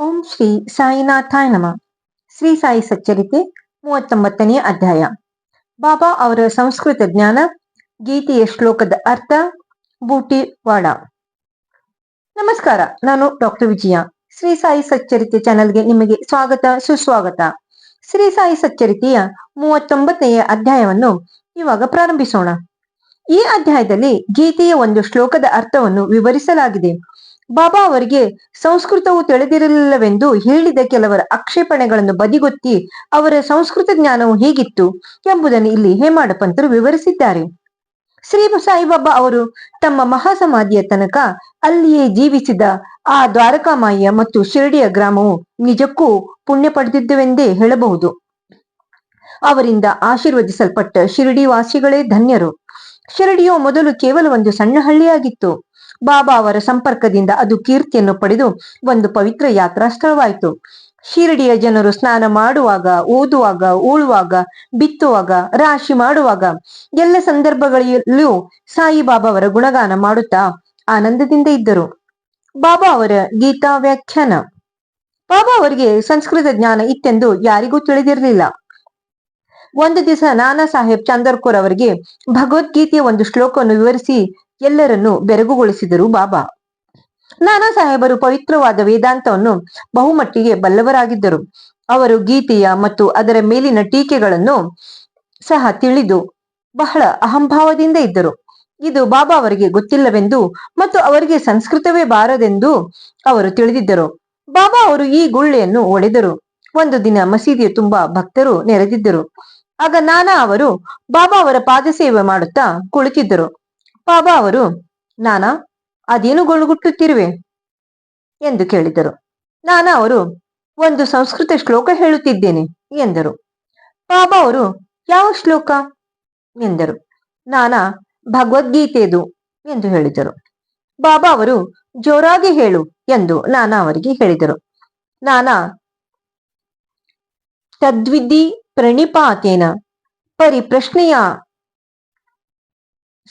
ಓಂ ಶ್ರೀ ಸಾಯಿನಾಥಾಯ ನಮ ಶ್ರೀ ಸಾಯಿ ಸಚ್ಚರಿತೆ ಮೂವತ್ತೊಂಬತ್ತನೇ ಅಧ್ಯಾಯ. ಬಾಬಾ ಅವರ ಸಂಸ್ಕೃತ ಜ್ಞಾನ, ಗೀತೆಯ ಶ್ಲೋಕದ ಅರ್ಥ, ಬೂಟಿವಾಡ. ನಮಸ್ಕಾರ, ನಾನು ಡಾಕ್ಟರ್ ವಿಜಯ. ಶ್ರೀ ಸಾಯಿ ಸಚ್ಚರಿತೆ ಚಾನೆಲ್ಗೆ ನಿಮಗೆ ಸ್ವಾಗತ, ಸುಸ್ವಾಗತ. ಶ್ರೀ ಸಾಯಿ ಸಚ್ಚರಿತೆಯ ಮೂವತ್ತೊಂಬತ್ತನೆಯ ಅಧ್ಯಾಯವನ್ನು ಇವಾಗ ಪ್ರಾರಂಭಿಸೋಣ. ಈ ಅಧ್ಯಾಯದಲ್ಲಿ ಗೀತೆಯ ಒಂದು ಶ್ಲೋಕದ ಅರ್ಥವನ್ನು ವಿವರಿಸಲಾಗಿದೆ. ಬಾಬಾ ಅವರಿಗೆ ಸಂಸ್ಕೃತವು ತಿಳಿದಿರಲಿಲ್ಲವೆಂದು ಹೇಳಿದ ಕೆಲವರ ಆಕ್ಷೇಪಣೆಗಳನ್ನು ಬದಿಗೊತ್ತಿ ಅವರ ಸಂಸ್ಕೃತ ಜ್ಞಾನವು ಹೇಗಿತ್ತು ಎಂಬುದನ್ನು ಇಲ್ಲಿ ಹೇಮಾಡ ಪಂತರು ವಿವರಿಸಿದ್ದಾರೆ. ಶ್ರೀ ಸಾಯಿಬಾಬಾ ಅವರು ತಮ್ಮ ಮಹಾಸಮಾಧಿಯ ತನಕ ಅಲ್ಲಿಯೇ ಜೀವಿಸಿದ ಆ ದ್ವಾರಕಾಮಾಯಿಯ ಮತ್ತು ಶಿರಡಿಯ ಗ್ರಾಮವು ನಿಜಕ್ಕೂ ಪುಣ್ಯ ಪಡೆದಿದ್ದವೆಂದೇ ಹೇಳಬಹುದು. ಅವರಿಂದ ಆಶೀರ್ವದಿಸಲ್ಪಟ್ಟ ಶಿರಡಿ ವಾಸಿಗಳೇ ಧನ್ಯರು. ಶಿರಡಿಯು ಮೊದಲು ಕೇವಲ ಒಂದು ಸಣ್ಣ ಹಳ್ಳಿಯಾಗಿತ್ತು. ಬಾಬಾ ಅವರ ಸಂಪರ್ಕದಿಂದ ಅದು ಕೀರ್ತಿಯನ್ನು ಪಡೆದು ಒಂದು ಪವಿತ್ರ ಯಾತ್ರಾ ಸ್ಥಳವಾಯಿತು. ಶಿರಡಿಯ ಜನರು ಸ್ನಾನ ಮಾಡುವಾಗ, ಓದುವಾಗ, ಉಳುವಾಗ, ಬಿತ್ತುವಾಗ, ರಾಶಿ ಮಾಡುವಾಗ ಎಲ್ಲ ಸಂದರ್ಭಗಳಲ್ಲೂ ಸಾಯಿಬಾಬಾ ಅವರ ಗುಣಗಾನ ಮಾಡುತ್ತಾ ಆನಂದದಿಂದ ಇದ್ದರು. ಬಾಬಾ ಅವರ ಗೀತಾ ವ್ಯಾಖ್ಯಾನ. ಬಾಬಾ ಅವರಿಗೆ ಸಂಸ್ಕೃತ ಜ್ಞಾನ ಇತ್ತೆಂದು ಯಾರಿಗೂ ತಿಳಿದಿರಲಿಲ್ಲ. ಒಂದು ದಿವಸ ನಾನಾ ಸಾಹೇಬ್ ಚಾಂದರ್ಕೋರ್ ಅವರಿಗೆ ಭಗವದ್ಗೀತೆಯ ಒಂದು ಶ್ಲೋಕವನ್ನು ವಿವರಿಸಿ ಎಲ್ಲರನ್ನು ಬೆರಗುಗೊಳಿಸಿದರು ಬಾಬಾ. ನಾನಾ ಸಾಹೇಬರು ಪವಿತ್ರವಾದ ವೇದಾಂತವನ್ನು ಬಹುಮಟ್ಟಿಗೆ ಬಲ್ಲವರಾಗಿದ್ದರು. ಅವರು ಗೀತೆಯ ಮತ್ತು ಅದರ ಮೇಲಿನ ಟೀಕೆಗಳನ್ನು ಸಹ ತಿಳಿದು ಬಹಳ ಅಹಂಭಾವದಿಂದ ಇದ್ದರು. ಇದು ಬಾಬಾ ಅವರಿಗೆ ಗೊತ್ತಿಲ್ಲವೆಂದು ಮತ್ತು ಅವರಿಗೆ ಸಂಸ್ಕೃತವೇ ಬಾರದೆಂದು ಅವರು ತಿಳಿದಿದ್ದರು. ಬಾಬಾ ಅವರು ಈ ಗುಳ್ಳೆಯನ್ನು ಒಡೆದರು. ಒಂದು ದಿನ ಮಸೀದಿಯ ತುಂಬಾ ಭಕ್ತರು ನೆರೆದಿದ್ದರು. ಆಗ ನಾನಾ ಅವರು ಬಾಬಾ ಅವರ ಪಾದ ಸೇವೆ ಮಾಡುತ್ತಾ ಕುಳಿತಿದ್ದರು. ಬಾಬಾ ಅವರು, ನಾನಾ, ಅದೇನು ಗೊಣಗುಟ್ಟುತ್ತಿರುವೆ ಎಂದು ಕೇಳಿದರು. ನಾನಾ, ಅವರು, ಒಂದು ಸಂಸ್ಕೃತ ಶ್ಲೋಕ ಹೇಳುತ್ತಿದ್ದೇನೆ, ಎಂದರು. ಬಾಬಾ ಅವರು, ಯಾವ ಶ್ಲೋಕ? ಎಂದರು. ನಾನಾ, ಭಗವದ್ಗೀತೆದು, ಎಂದು ಹೇಳಿದರು. ಬಾಬಾ ಅವರು, ಜೋರಾಗಿ ಹೇಳು, ಎಂದು ನಾನಾ ಅವರಿಗೆ ಹೇಳಿದರು. ನಾನಾ, ತದ್ವಿಧಿ ಪ್ರಣಿಪಾತೇನ ಪರಿಪ್ರಶ್ನೆಯ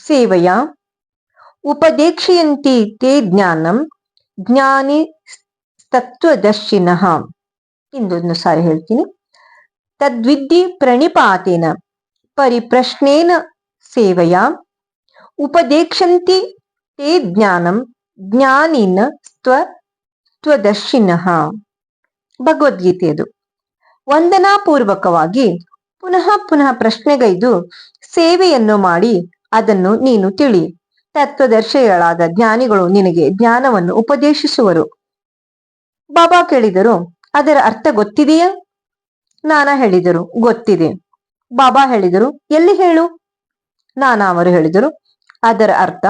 ಸೇವೆಯ ಉಪದೇಕ್ಷಯಂತಿ ತೇ ಜ್ಞಾನಂ ಜ್ಞಾನಿ ತತ್ವದರ್ಶಿನಃ. ಇಂದೊಂದು ಸಾರಿ ಹೇಳ್ತೀನಿ. ತದ್ವಿದ್ಧಿ ಪ್ರಣಿಪಾತೇನ ಪರಿಪ್ರಶ್ನೇನ ಸೇವೆಯ ಉಪದೇಕ್ಷಂತಿ ತೇ ಜ್ಞಾನಂ ಜ್ಞಾನಿನ ಸ್ವ ತ್ವದರ್ಶಿನಃ. ಭಗವದ್ಗೀತೆಯದು ವಂದನಾಪೂರ್ವಕವಾಗಿ ಪುನಃ ಪುನಃ ಪ್ರಶ್ನೆಗೈದು ಸೇವೆಯನ್ನು ಮಾಡಿ ಅದನ್ನು ನೀನು ತಿಳಿ. ತತ್ವದರ್ಶಿಗಳಾದ ಜ್ಞಾನಿಗಳು ನಿನಗೆ ಜ್ಞಾನವನ್ನು ಉಪದೇಶಿಸುವರು. ಬಾಬಾ ಕೇಳಿದರು, ಅದರ ಅರ್ಥ ಗೊತ್ತಿದೆಯಾ? ನಾನಾ ಹೇಳಿದರು, ಗೊತ್ತಿದೆ. ಬಾಬಾ ಹೇಳಿದರು, ಎಲ್ಲಿ ಹೇಳು? ನಾನಾ ಅವರು ಹೇಳಿದರು, ಅದರ ಅರ್ಥ,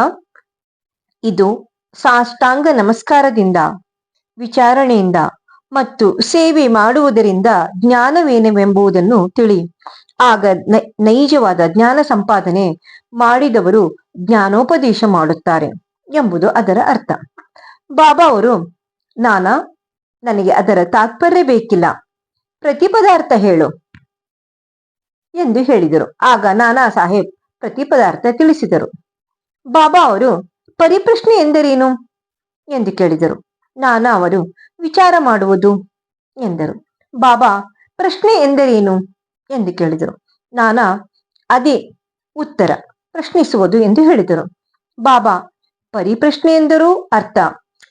ಇದು ಸಾಷ್ಟಾಂಗ ನಮಸ್ಕಾರದಿಂದ, ವಿಚಾರಣೆಯಿಂದ ಮತ್ತು ಸೇವೆ ಮಾಡುವುದರಿಂದ ಜ್ಞಾನವೇನವೆಂಬುದನ್ನು ತಿಳಿ. ಆಗ ನೈಜವಾದ ಜ್ಞಾನ ಸಂಪಾದನೆ ಮಾಡಿದವರು ಜ್ಞಾನೋಪದೇಶ ಮಾಡುತ್ತಾರೆ ಎಂಬುದು ಅದರ ಅರ್ಥ. ಬಾಬಾ ಅವರು, ನಾನಾ, ನನಗೆ ಅದರ ತಾತ್ಪರ್ಯ ಬೇಕಿಲ್ಲ. ಪ್ರತಿಪದಾರ್ಥ ಹೇಳು ಎಂದು ಹೇಳಿದರು. ಆಗ ನಾನಾ ಸಾಹೇಬ್ ಪ್ರತಿಪದಾರ್ಥ ತಿಳಿಸಿದರು. ಬಾಬಾ ಅವರು, ಪರಿಪ್ರಶ್ನೆ ಎಂದರೇನು? ಎಂದು ಕೇಳಿದರು. ನಾನಾ ಅವರು, ವಿಚಾರ ಮಾಡುವುದು ಎಂದರು. ಬಾಬಾ, ಪ್ರಶ್ನೆ ಎಂದರೇನು? ಎಂದು ಕೇಳಿದರು. ನಾನಾ, ಅದೇ ಉತ್ತರ ಪ್ರಶ್ನಿಸುವುದು ಎಂದು ಹೇಳಿದರು. ಬಾಬಾ ಪರಿಪ್ರಶ್ನೆ ಎಂದರೂ, ಅರ್ಥ.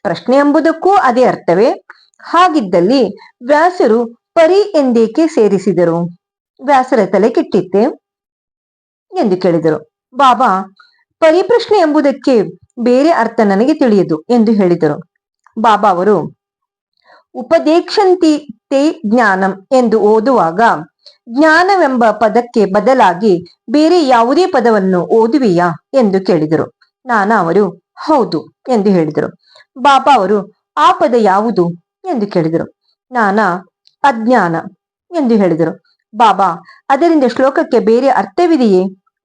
ಪ್ರಶ್ನೆ ಎಂಬುದಕ್ಕೂ ಅದೇ ಅರ್ಥವೇ? ಹಾಗಿದ್ದಲ್ಲಿ ವ್ಯಾಸರು ಪರಿ ಎಂದೇಕೆ ಸೇರಿಸಿದರು? ವ್ಯಾಸರ ತಲೆ ಕೆಟ್ಟಿತ್ತೆ ಎಂದು ಕೇಳಿದರು. ಬಾಬಾ ಪರಿಪ್ರಶ್ನೆ ಎಂಬುದಕ್ಕೆ ಬೇರೆ ಅರ್ಥ ನನಗೆ ತಿಳಿಯದು ಎಂದು ಹೇಳಿದರು. ಬಾಬಾ ಅವರು, ಉಪದೇಕ್ಷಂತಿ ತೇ ಜ್ಞಾನಂ ಎಂದು ಓದುವಾಗ ಜ್ಞಾನವೆಂಬ ಪದಕ್ಕೆ ಬದಲಾಗಿ ಬೇರೆ ಯಾವುದೇ ಪದವನ್ನು ಓದುವೆಯಾ ಎಂದು ಕೇಳಿದರು. ನಾನಾ ಅವರು, ಹೌದು ಎಂದು ಹೇಳಿದರು. ಬಾಬಾ ಅವರು, ಆ ಪದ ಯಾವುದು ಎಂದು ಕೇಳಿದರು. ನಾನಾ, ಅಜ್ಞಾನ ಎಂದು ಹೇಳಿದರು. ಬಾಬಾ, ಅದರಿಂದ ಶ್ಲೋಕಕ್ಕೆ ಬೇರೆ ಅರ್ಥವಿದೆಯೇ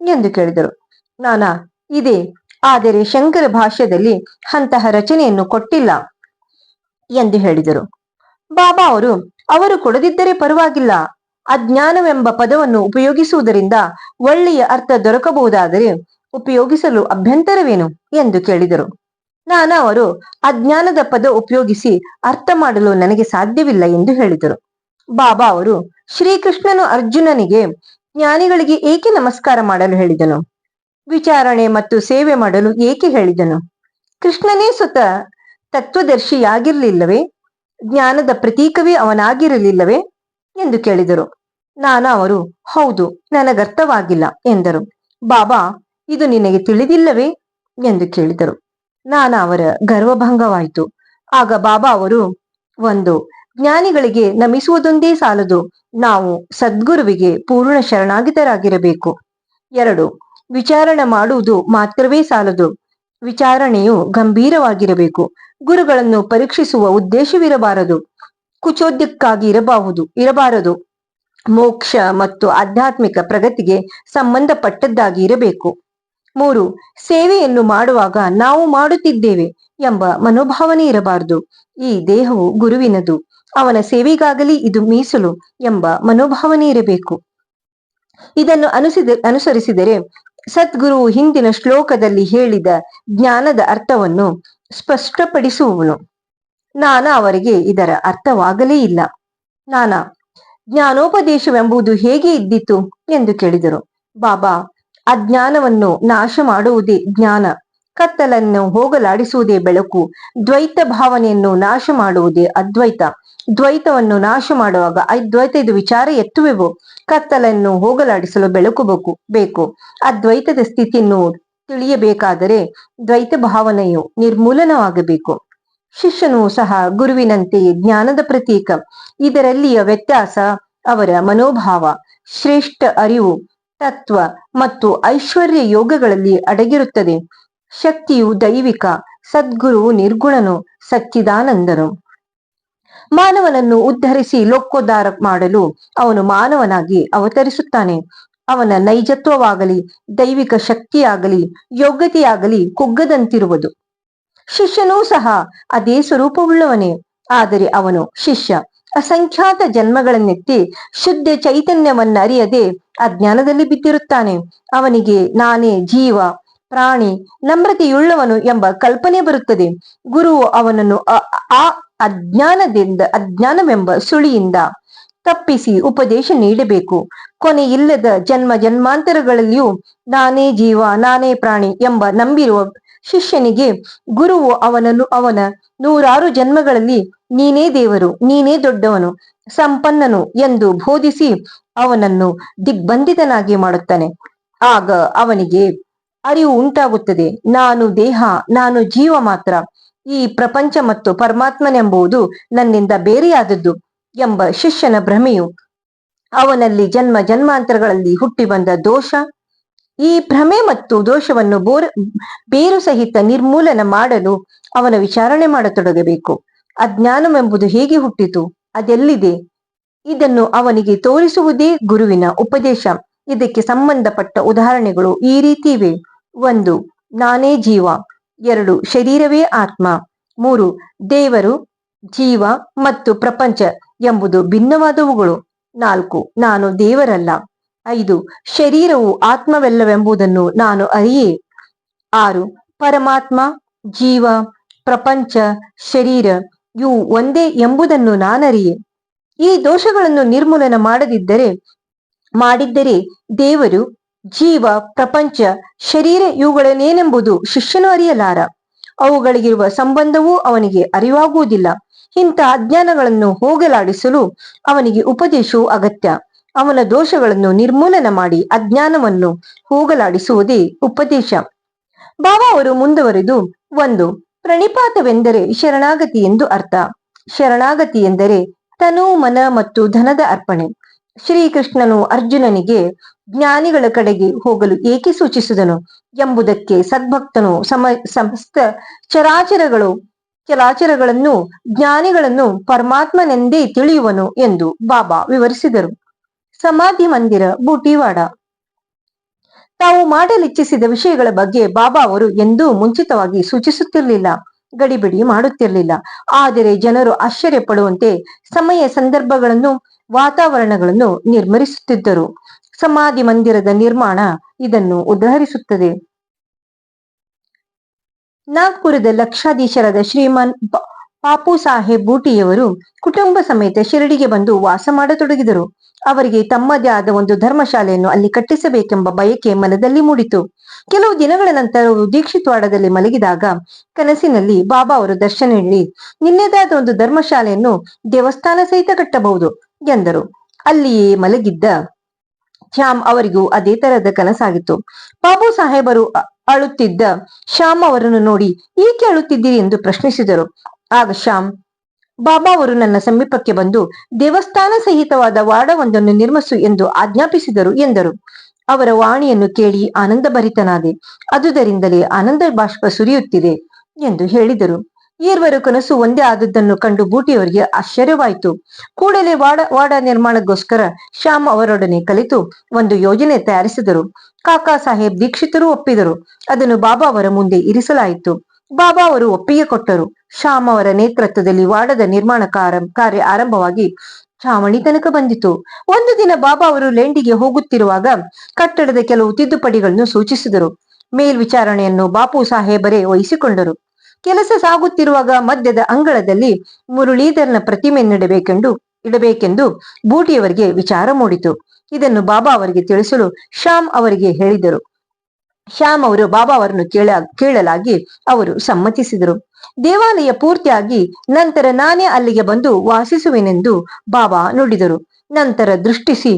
ಎಂದು ಕೇಳಿದರು. ನಾನಾ, ಇದೆ, ಆದರೆ ಶಂಕರ ಭಾಷ್ಯದಲ್ಲಿ ಅಂತಹ ರಚನೆಯನ್ನು ಕೊಟ್ಟಿಲ್ಲ ಎಂದು ಹೇಳಿದರು. ಬಾಬಾ ಅವರು ಅವರು ಕೊಡದಿದ್ದರೆ ಪರವಾಗಿಲ್ಲ ಅಜ್ಞಾನವೆಂಬ ಪದವನ್ನು ಉಪಯೋಗಿಸುವುದರಿಂದ ಒಳ್ಳೆಯ ಅರ್ಥ ದೊರಕಬಹುದಾದರೆ ಉಪಯೋಗಿಸಲು ಅಭ್ಯಂತರವೇನು ಎಂದು ಕೇಳಿದರು. ನಾನು ಅವರು ಅಜ್ಞಾನದ ಪದ ಉಪಯೋಗಿಸಿ ಅರ್ಥ ಮಾಡಲು ನನಗೆ ಸಾಧ್ಯವಿಲ್ಲ ಎಂದು ಹೇಳಿದರು. ಬಾಬಾ ಅವರು ಶ್ರೀಕೃಷ್ಣನು ಅರ್ಜುನನಿಗೆ ಜ್ಞಾನಿಗಳಿಗೆ ಏಕೆ ನಮಸ್ಕಾರ ಮಾಡಲು ಹೇಳಿದನು? ವಿಚಾರಣೆ ಮತ್ತು ಸೇವೆ ಮಾಡಲು ಏಕೆ ಹೇಳಿದನು? ಕೃಷ್ಣನೇ ಸ್ವತಃ ತತ್ವದರ್ಶಿಯಾಗಿರಲಿಲ್ಲವೇ? ಜ್ಞಾನದ ಪ್ರತೀಕವೇ ಅವನಾಗಿರಲಿಲ್ಲವೇ? ಎಂದು ಕೇಳಿದರು. ನಾನು ಅವರು, ಹೌದು, ನನಗರ್ಥವಾಗಿಲ್ಲ, ಎಂದರು. ಬಾಬಾ, ಇದು ನಿನಗೆ ತಿಳಿದಿಲ್ಲವೇ? ಎಂದು ಕೇಳಿದರು. ನಾನು ಅವರ ಗರ್ವಭಂಗವಾಯಿತು. ಆಗ ಬಾಬಾ ಅವರು, ಒಂದು, ಜ್ಞಾನಿಗಳಿಗೆ ನಮಿಸುವುದೊಂದೇ ಸಾಲದು. ನಾವು ಸದ್ಗುರುವಿಗೆ ಪೂರ್ಣ ಶರಣಾಗಿತರಾಗಿರಬೇಕು. ಎರಡು, ವಿಚಾರಣೆ ಮಾಡುವುದು ಮಾತ್ರವೇ ಸಾಲದು. ವಿಚಾರಣೆಯು ಗಂಭೀರವಾಗಿರಬೇಕು. ಗುರುಗಳನ್ನು ಪರೀಕ್ಷಿಸುವ ಉದ್ದೇಶವಿರಬಾರದು. ಕುಚೋದ್ಯಕ್ಕಾಗಿ ಇರಬಹುದು ಇರಬಾರದು. ಮೋಕ್ಷ ಮತ್ತು ಆಧ್ಯಾತ್ಮಿಕ ಪ್ರಗತಿಗೆ ಸಂಬಂಧಪಟ್ಟದ್ದಾಗಿ ಇರಬೇಕು. ಮೂರು, ಸೇವೆಯನ್ನು ಮಾಡುವಾಗ ನಾವು ಮಾಡುತ್ತಿದ್ದೇವೆ ಎಂಬ ಮನೋಭಾವನೆ ಇರಬಾರದು. ಈ ದೇಹವು ಗುರುವಿನದು, ಅವನ ಸೇವೆಗಾಗಲಿ ಇದು ಮೀಸಲು ಎಂಬ ಮನೋಭಾವನೆ ಇರಬೇಕು. ಇದನ್ನು ಅನುಸಿದ, ಅನುಸರಿಸಿದರೆ ಸದ್ಗುರು ಹಿಂದಿನ ಶ್ಲೋಕದಲ್ಲಿ ಹೇಳಿದ ಜ್ಞಾನದ ಅರ್ಥವನ್ನು ಸ್ಪಷ್ಟಪಡಿಸುವವನು. ನಾನಾ ಅವರಿಗೆ ಇದರ ಅರ್ಥವಾಗಲೇ ಇಲ್ಲ. ನಾನಾ ಜ್ಞಾನೋಪದೇಶವೆಂಬುದು ಹೇಗೆ ಇದ್ದಿತು ಎಂದು ಕೇಳಿದರು. ಬಾಬಾ, ಅಜ್ಞಾನವನ್ನು ನಾಶ ಮಾಡುವುದೇ ಜ್ಞಾನ. ಕತ್ತಲನ್ನು ಹೋಗಲಾಡಿಸುವುದೇ ಬೆಳಕು. ದ್ವೈತ ಭಾವನೆಯನ್ನು ನಾಶ ಮಾಡುವುದೇ ಅದ್ವೈತ. ದ್ವೈತವನ್ನು ನಾಶ ಮಾಡುವಾಗ ಅದ್ವೈತದ ವಿಚಾರ ಎತ್ತುವೆವು. ಕತ್ತಲನ್ನು ಹೋಗಲಾಡಿಸಲು ಬೆಳಕು ಬೇಕು ಬೇಕು. ಅದ್ವೈತದ ಸ್ಥಿತಿಯನ್ನು ತಿಳಿಯಬೇಕಾದರೆ ದ್ವೈತ ಭಾವನೆಯು ನಿರ್ಮೂಲನವಾಗಬೇಕು. ಶಿಷ್ಯನು ಸಹ ಗುರುವಿನಂತೆ ಜ್ಞಾನದ ಪ್ರತೀಕ. ಇದರಲ್ಲಿಯ ವ್ಯತ್ಯಾಸ ಅವರ ಮನೋಭಾವ, ಶ್ರೇಷ್ಠ ಅರಿವು, ತತ್ವ ಮತ್ತು ಐಶ್ವರ್ಯ ಯೋಗಗಳಲ್ಲಿ ಅಡಗಿರುತ್ತದೆ. ಶಕ್ತಿಯು ದೈವಿಕ, ಸದ್ಗುರು ನಿರ್ಗುಣನು ಸಚ್ಚಿದಾನಂದನು. ಮಾನವನನ್ನು ಉದ್ಧರಿಸಿ ಲೋಕೋದ್ಧಾರ ಮಾಡಲು ಅವನು ಮಾನವನಾಗಿ ಅವತರಿಸುತ್ತಾನೆ. ಅವನ ನೈಜತ್ವವಾಗಲಿ, ದೈವಿಕ ಶಕ್ತಿಯಾಗಲಿ, ಯೋಗ್ಯತೆಯಾಗಲಿ ಕುಗ್ಗದಂತಿರುವುದು. ಶಿಷ್ಯನೂ ಸಹ ಅದೇ ಸ್ವರೂಪವುಳ್ಳವನೇ. ಆದರೆ ಅವನು ಶಿಷ್ಯ, ಅಸಂಖ್ಯಾತ ಜನ್ಮಗಳನ್ನೆತ್ತಿ ಶುದ್ಧ ಚೈತನ್ಯವನ್ನರಿಯದೆ ಅಜ್ಞಾನದಲ್ಲಿ ಬಿದ್ದಿರುತ್ತಾನೆ. ಅವನಿಗೆ ನಾನೇ ಜೀವ, ಪ್ರಾಣಿ, ನಮ್ರತೆಯುಳ್ಳವನು ಎಂಬ ಕಲ್ಪನೆ ಬರುತ್ತದೆ. ಗುರುವು ಅವನನ್ನು ಆ ಅಜ್ಞಾನದಿಂದ, ಅಜ್ಞಾನವೆಂಬ ಸುಳಿಯಿಂದ ತಪ್ಪಿಸಿ ಉಪದೇಶ ನೀಡಬೇಕು. ಕೊನೆ ಇಲ್ಲದ ಜನ್ಮ ಜನ್ಮಾಂತರಗಳಲ್ಲಿಯೂ ನಾನೇ ಜೀವ, ನಾನೇ ಪ್ರಾಣಿ ಎಂಬ ನಂಬಿರುವ ಶಿಷ್ಯನಿಗೆ, ಗುರುವು, ಅವನನ್ನು ಅವನ ನೂರಾರು ಜನ್ಮಗಳಲ್ಲಿ ನೀನೇ ದೇವರು, ನೀನೇ ದೊಡ್ಡವನು, ಸಂಪನ್ನನು ಎಂದು ಬೋಧಿಸಿ ಅವನನ್ನು ದಿಗ್ಬಂಧಿತನಾಗಿ ಮಾಡುತ್ತಾನೆ. ಆಗ ಅವನಿಗೆ ಅರಿವು ಉಂಟಾಗುತ್ತದೆ. ನಾನು ದೇಹ, ನಾನು ಜೀವ ಮಾತ್ರ. ಈ ಪ್ರಪಂಚ ಮತ್ತು ಪರಮಾತ್ಮನೆಂಬುದು ನನ್ನಿಂದ ಬೇರೆಯಾದದ್ದು ಎಂಬ ಶಿಷ್ಯನ ಭ್ರಮೆಯು ಅವನಲ್ಲಿ ಜನ್ಮ ಜನ್ಮಾಂತರಗಳಲ್ಲಿ ಹುಟ್ಟಿ ಬಂದ ದೋಷ ಈ ಭ್ರಮೆ ಮತ್ತು ದೋಷವನ್ನು ಬೋರ್, ಬೇರು ಸಹಿತ ನಿರ್ಮೂಲನ ಮಾಡಲು ಅವನ ವಿಚಾರಣೆ ಮಾಡತೊಡಗಬೇಕು. ಅಜ್ಞಾನವೆಂಬುದು ಹೇಗೆ ಹುಟ್ಟಿತು? ಅದೆಲ್ಲಿದೆ? ಇದನ್ನು ಅವನಿಗೆ ತೋರಿಸುವುದೇ ಗುರುವಿನ ಉಪದೇಶ. ಇದಕ್ಕೆ ಸಂಬಂಧಪಟ್ಟ ಉದಾಹರಣೆಗಳು ಈ ರೀತಿ ಇವೆ ಒಂದು, ನಾನೇ ಜೀವ. ಎರಡು, ಶರೀರವೇ ಆತ್ಮ. ಮೂರು, ದೇವರು, ಜೀವ ಮತ್ತು ಪ್ರಪಂಚ ಎಂಬುದು ಭಿನ್ನವಾದವುಗಳು. ನಾಲ್ಕು, ನಾನು ದೇವರಲ್ಲ. ಐದು, ಶರೀರವು ಆತ್ಮವೆಲ್ಲವೆಂಬುದನ್ನು ನಾನು ಅರಿಯೇ. ಆರು, ಪರಮಾತ್ಮ, ಜೀವ, ಪ್ರಪಂಚ, ಶರೀರ, ಇವು ಒಂದೇ ಎಂಬುದನ್ನು ನಾನರಿಯೆ. ಈ ದೋಷಗಳನ್ನು ನಿರ್ಮೂಲನ ಮಾಡದಿದ್ದರೆ, ಮಾಡಿದ್ದರೆ ದೇವರು, ಜೀವ, ಪ್ರಪಂಚ, ಶರೀರ ಇವುಗಳನ್ನೇನೆಂಬುದು ಶಿಷ್ಯನು ಅರಿಯಲಾರ. ಅವುಗಳಿಗಿರುವ ಸಂಬಂಧವೂ ಅವನಿಗೆ ಅರಿವಾಗುವುದಿಲ್ಲ. ಇಂಥ ಅಜ್ಞಾನಗಳನ್ನು ಹೋಗಲಾಡಿಸಲು ಅವನಿಗೆ ಉಪದೇಶವು ಅಗತ್ಯ. ಅವನ ದೋಷಗಳನ್ನು ನಿರ್ಮೂಲನ ಮಾಡಿ ಅಜ್ಞಾನವನ್ನು ಹೋಗಲಾಡಿಸುವುದೇ ಉಪದೇಶ. ಬಾಬಾ ಅವರು ಮುಂದುವರೆದು ಒಂದು, ಪ್ರಣಿಪಾತವೆಂದರೆ ಶರಣಾಗತಿ ಎಂದು ಅರ್ಥ. ಶರಣಾಗತಿ ಎಂದರೆ ತನು, ಮನ ಮತ್ತು ಧನದ ಅರ್ಪಣೆ. ಶ್ರೀಕೃಷ್ಣನು ಅರ್ಜುನನಿಗೆ ಜ್ಞಾನಿಗಳ ಕಡೆಗೆ ಹೋಗಲು ಏಕೆ ಸೂಚಿಸಿದನು ಎಂಬುದಕ್ಕೆ ಸದ್ಭಕ್ತನು ಸಮ, ಸಮಸ್ತ ಚರಾಚರಗಳು, ಚರಾಚರಗಳನ್ನು, ಜ್ಞಾನಿಗಳನ್ನು ಪರಮಾತ್ಮನೆಂದೇ ತಿಳಿಯುವನು ಎಂದು ಬಾಬಾ ವಿವರಿಸಿದರು. ಸಮಾಧಿ ಮಂದಿರ, ಬೂಟಿವಾಡ. ತಾವು ಮಾಡಲಿಚ್ಛಿಸಿದ ವಿಷಯಗಳ ಬಗ್ಗೆ ಬಾಬಾ ಅವರು ಎಂದೂ ಮುಂಚಿತವಾಗಿ ಸೂಚಿಸುತ್ತಿರಲಿಲ್ಲ, ಗಡಿಬಿಡಿ ಮಾಡುತ್ತಿರಲಿಲ್ಲ. ಆದರೆ ಜನರು ಆಶ್ಚರ್ಯ ಪಡುವಂತೆ ಸಮಯ ಸಂದರ್ಭಗಳನ್ನು, ವಾತಾವರಣಗಳನ್ನು ನಿರ್ಮರಿಸುತ್ತಿದ್ದರು. ಸಮಾಧಿ ಮಂದಿರದ ನಿರ್ಮಾಣ ಇದನ್ನು ಉದಾಹರಿಸುತ್ತದೆ. ನಾಗ್ಪುರದ ಲಕ್ಷಾಧೀಶರಾದ ಶ್ರೀಮಾನ್ ಪಾಪು ಸಾಹೇಬ್ ಬೂಟಿಯವರು ಕುಟುಂಬ ಸಮೇತ ಶಿರಡಿಗೆ ಬಂದು ವಾಸ ಮಾಡತೊಡಗಿದರು. ಅವರಿಗೆ ತಮ್ಮದೇ ಆದ ಒಂದು ಧರ್ಮಶಾಲೆಯನ್ನು ಅಲ್ಲಿ ಕಟ್ಟಿಸಬೇಕೆಂಬ ಬಯಕೆ ಮನದಲ್ಲಿ ಮೂಡಿತು. ಕೆಲವು ದಿನಗಳ ನಂತರ ದೀಕ್ಷಿತವಾಡದಲ್ಲಿ ಮಲಗಿದಾಗ ಕನಸಿನಲ್ಲಿ ಬಾಬಾ ಅವರು ದರ್ಶನ ನೀಡಿ, ನಿನ್ನೆದಾದ ಒಂದು ಧರ್ಮಶಾಲೆಯನ್ನು ದೇವಸ್ಥಾನ ಸಹಿತ ಕಟ್ಟಬಹುದು ಎಂದರು. ಅಲ್ಲಿಯೇ ಮಲಗಿದ್ದ ಶ್ಯಾಮ್ ಅವರಿಗೂ ಅದೇ ತರಹದ ಕನಸಾಗಿತ್ತು. ಬಾಬು ಸಾಹೇಬರು ಅಳುತ್ತಿದ್ದ ಶ್ಯಾಮ್ ಅವರನ್ನು ನೋಡಿ, ಏಕೆ ಅಳುತ್ತಿದ್ದೀರಿ? ಎಂದು ಪ್ರಶ್ನಿಸಿದರು. ಆಗ ಶ್ಯಾಮ್, ಬಾಬಾ ಅವರು ನನ್ನ ಸಮೀಪಕ್ಕೆ ಬಂದು ದೇವಸ್ಥಾನ ಸಹಿತವಾದ ವಾಡವೊಂದನ್ನು ನಿರ್ಮಿಸು ಎಂದು ಆಜ್ಞಾಪಿಸಿದರು ಎಂದರು. ಅವರ ವಾಣಿಯನ್ನು ಕೇಳಿ ಆನಂದ ಭರಿತನಾದೆ. ಅದುದರಿಂದಲೇ ಆನಂದ ಬಾಷ್ಪ ಸುರಿಯುತ್ತಿದೆ ಎಂದು ಹೇಳಿದರು. ಈರ್ವರು ಕನಸು ಒಂದೇ ಆದದ್ದನ್ನು ಕಂಡು ಬೂಟಿಯವರಿಗೆ ಆಶ್ಚರ್ಯವಾಯಿತು. ಕೂಡಲೇ ವಾಡ ವಾಡ ನಿರ್ಮಾಣಕ್ಕೋಸ್ಕರ ಶ್ಯಾಮ್ ಅವರೊಡನೆ ಕಲಿತು ಒಂದು ಯೋಜನೆ ತಯಾರಿಸಿದರು. ಕಾಕಾ ಸಾಹೇಬ್ ದೀಕ್ಷಿತರು ಒಪ್ಪಿದರು. ಅದನ್ನು ಬಾಬಾ ಅವರ ಮುಂದೆ ಇರಿಸಲಾಯಿತು. ಬಾಬಾ ಅವರು ಒಪ್ಪಿಗೆ ಕೊಟ್ಟರು. ಶ್ಯಾಮ್ ಅವರ ನೇತೃತ್ವದಲ್ಲಿ ವಾಡದ ನಿರ್ಮಾಣ ಕಾರ- ಕಾರ್ಯ ಆರಂಭವಾಗಿ ಚಾವಣಿ ತನಕ ಬಂದಿತು. ಒಂದು ದಿನ ಬಾಬಾ ಅವರು ಲೆಂಡಿಗೆ ಹೋಗುತ್ತಿರುವಾಗ ಕಟ್ಟಡದ ಕೆಲವು ತಿದ್ದುಪಡಿಗಳನ್ನು ಸೂಚಿಸಿದರು. ಮೇಲ್ವಿಚಾರಣೆಯನ್ನು ಬಾಪು ಸಾಹೇಬರೇ ವಹಿಸಿಕೊಂಡರು. ಕೆಲಸ ಸಾಗುತ್ತಿರುವಾಗ ಮಧ್ಯದ ಅಂಗಳದಲ್ಲಿ ಮುರುಳೀಧರ್ನ ಪ್ರತಿಮೆ ಇಡಬೇಕೆಂದು ಇಡಬೇಕೆಂದು ಬೂಟಿಯವರಿಗೆ ವಿಚಾರ ಮೂಡಿತು. ಇದನ್ನು ಬಾಬಾ ಅವರಿಗೆ ತಿಳಿಸಲು ಶ್ಯಾಮ್ ಅವರಿಗೆ ಹೇಳಿದರು. ಶ್ಯಾಮ್ ಅವರು ಬಾಬಾ ಅವರನ್ನು ಕೇಳ, ಕೇಳಲಾಗಿ ಅವರು ಸಮ್ಮತಿಸಿದರು. ದೇವಾಲಯ ಪೂರ್ತಿಯಾಗಿ ನಂತರ ನಾನೇ ಅಲ್ಲಿಗೆ ಬಂದು ವಾಸಿಸುವೆನೆಂದು ಬಾಬಾ ನುಡಿದರು. ನಂತರ ದೃಷ್ಟಿಸಿ,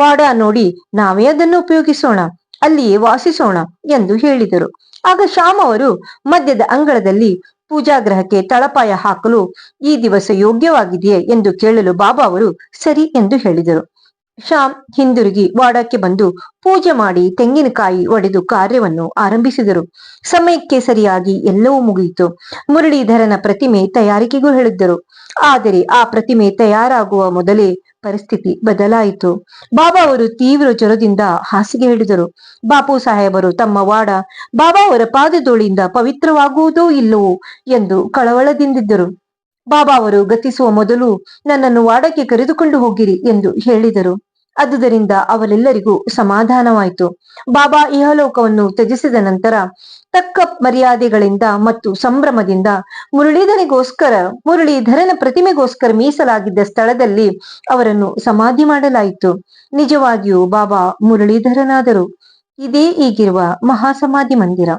ವಾಡ ನೋಡಿ, ನಾವೇ ಅದನ್ನು ಉಪಯೋಗಿಸೋಣ, ಅಲ್ಲಿಯೇ ವಾಸಿಸೋಣ ಎಂದು ಹೇಳಿದರು. ಆಗ ಶ್ಯಾಮ್ ಅವರು ಮಧ್ಯದ ಅಂಗಳದಲ್ಲಿ ಪೂಜಾಗ್ರಹಕ್ಕೆ ತಳಪಾಯ ಹಾಕಲು ಈ ದಿವಸ ಯೋಗ್ಯವಾಗಿದೆಯೇ ಎಂದು ಕೇಳಲು ಬಾಬಾ ಅವರು ಸರಿ ಎಂದು ಹೇಳಿದರು. ಶ್ಯಾಮ್ ಹಿಂದಿರುಗಿ ವಾಡಕ್ಕೆ ಬಂದು ಪೂಜೆ ಮಾಡಿ ತೆಂಗಿನಕಾಯಿ ಒಡೆದು ಕಾರ್ಯವನ್ನು ಆರಂಭಿಸಿದರು. ಸಮಯಕ್ಕೆ ಸರಿಯಾಗಿ ಎಲ್ಲವೂ ಮುಗಿಯಿತು. ಮುರಳೀಧರನ ಪ್ರತಿಮೆ ತಯಾರಿಕೆಗೂ ಹೇಳಿದ್ದರು. ಆದರೆ ಆ ಪ್ರತಿಮೆ ತಯಾರಾಗುವ ಮೊದಲೇ ಪರಿಸ್ಥಿತಿ ಬದಲಾಯಿತು. ಬಾಬಾ ಅವರು ತೀವ್ರ ಜ್ವರದಿಂದ ಹಾಸಿಗೆ ಹಿಡಿದರು. ಬಾಪು ಸಾಹೇಬರು ತಮ್ಮ ವಾಡ, ಬಾಬಾ ಅವರ ಪಾದಧೂಳಿಯಿಂದ ಪವಿತ್ರವಾಗುವುದೋ ಇಲ್ಲವೋ? ಎಂದು ಕಳವಳದಿಂದಿದ್ದರು. ಬಾಬಾ ಅವರು ಗತಿಸುವ ಮೊದಲು ನನ್ನನ್ನು ವಾಡಕ್ಕೆ ಕರೆದುಕೊಂಡು ಹೋಗಿರಿ ಎಂದು ಹೇಳಿದರು. ಅದುದರಿಂದ ಅವರೆಲ್ಲರಿಗೂ ಸಮಾಧಾನವಾಯಿತು. ಬಾಬಾ ಇಹಲೋಕವನ್ನು ತ್ಯಜಿಸಿದ ನಂತರ ತಕ್ಕ ಮರ್ಯಾದೆಗಳಿಂದ ಮತ್ತು ಸಂಭ್ರಮದಿಂದ ಮುರಳೀಧನಿಗೋಸ್ಕರ ಮುರಳೀಧರನ ಪ್ರತಿಮೆಗೋಸ್ಕರ ಮೀಸಲಾಗಿದ್ದ ಸ್ಥಳದಲ್ಲಿ ಅವರನ್ನು ಸಮಾಧಿ ಮಾಡಲಾಯಿತು. ನಿಜವಾಗಿಯೂ ಬಾಬಾ ಮುರಳೀಧರನಾದರು. ಇದೇ ಈಗಿರುವ ಮಹಾಸಮಾಧಿ ಮಂದಿರ.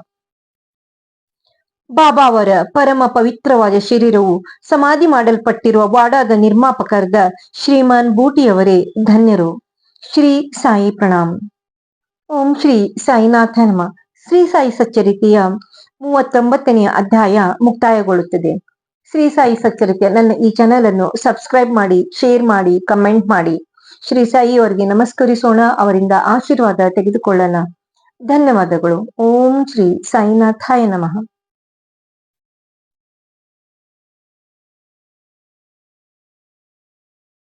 ಬಾಬಾ ಅವರ ಪರಮ ಪವಿತ್ರವಾದ ಶರೀರವು ಸಮಾಧಿ ಮಾಡಲ್ಪಟ್ಟಿರುವ ವಾಡಾದ ನಿರ್ಮಾಪಕರದ ಶ್ರೀಮಾನ್ ಬೂಟಿಯವರೇ ಧನ್ಯರು. ಶ್ರೀ ಸಾಯಿ ಪ್ರಣಾಮ್. ಓಂ ಶ್ರೀ ಸಾಯಿನಾಥ ನಮ. ಶ್ರೀ ಸಾಯಿ ಸಚ್ಚರಿತೆಯ ಮೂವತ್ತೊಂಬತ್ತನೆಯ ಅಧ್ಯಾಯ ಮುಕ್ತಾಯಗೊಳ್ಳುತ್ತದೆ. ಶ್ರೀ ಸಾಯಿ ಸಚ್ಚರಿತೆ, ನನ್ನ ಈ ಚಾನೆಲ್ ಅನ್ನು ಸಬ್ಸ್ಕ್ರೈಬ್ ಮಾಡಿ, ಶೇರ್ ಮಾಡಿ, ಕಮೆಂಟ್ ಮಾಡಿ. ಶ್ರೀ ಸಾಯಿ ಅವರಿಗೆ ನಮಸ್ಕರಿಸೋಣ, ಅವರಿಂದ ಆಶೀರ್ವಾದ ತೆಗೆದುಕೊಳ್ಳೋಣ. ಧನ್ಯವಾದಗಳು. ಓಂ ಶ್ರೀ ಸಾಯಿನಾಥಾಯ ನಮಃ.